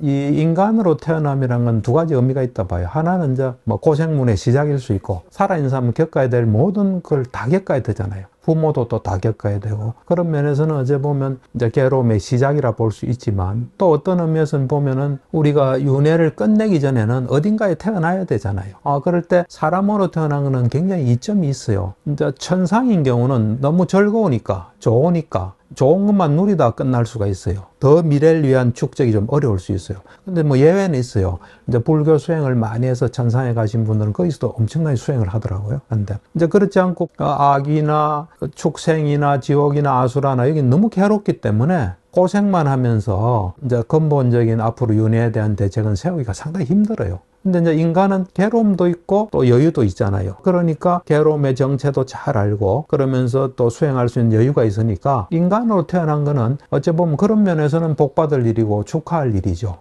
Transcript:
이 인간으로 태어남이라는 건두 가지 의미가 있다 봐요. 하나는 이제 뭐 고생문의 시작일 수 있고 살아있는 사람은 겪어야 될 모든 걸 다 겪어야 되잖아요. 부모도 또 다 겪어야 되고 그런 면에서는 어제 보면 이제 괴로움의 시작이라 볼 수 있지만 또 어떤 의미에서는 보면은 우리가 윤회를 끝내기 전에는 어딘가에 태어나야 되잖아요. 아 그럴 때 사람으로 태어난 거는 굉장히 이점이 있어요. 이제 천상인 경우는 너무 즐거우니까 좋으니까 좋은 것만 누리다 끝날 수가 있어요. 더 미래를 위한 축적이 좀 어려울 수 있어요. 근데 뭐 예외는 있어요. 이제 불교 수행을 많이 해서 천상에 가신 분들은 거기서도 엄청나게 수행을 하더라고요. 근데 이제 그렇지 않고 어, 악이나 축생이나 지옥이나 아수라나 여기 너무 괴롭기 때문에 고생만 하면서 이제 근본적인 앞으로 윤회에 대한 대책은 세우기가 상당히 힘들어요. 근데 이제 인간은 괴로움도 있고 또 여유도 있잖아요. 그러니까 괴로움의 정체도 잘 알고 그러면서 또 수행할 수 있는 여유가 있으니까 인간으로 태어난 거는 어찌 보면 그런 면에서는 복받을 일이고 축하할 일이죠.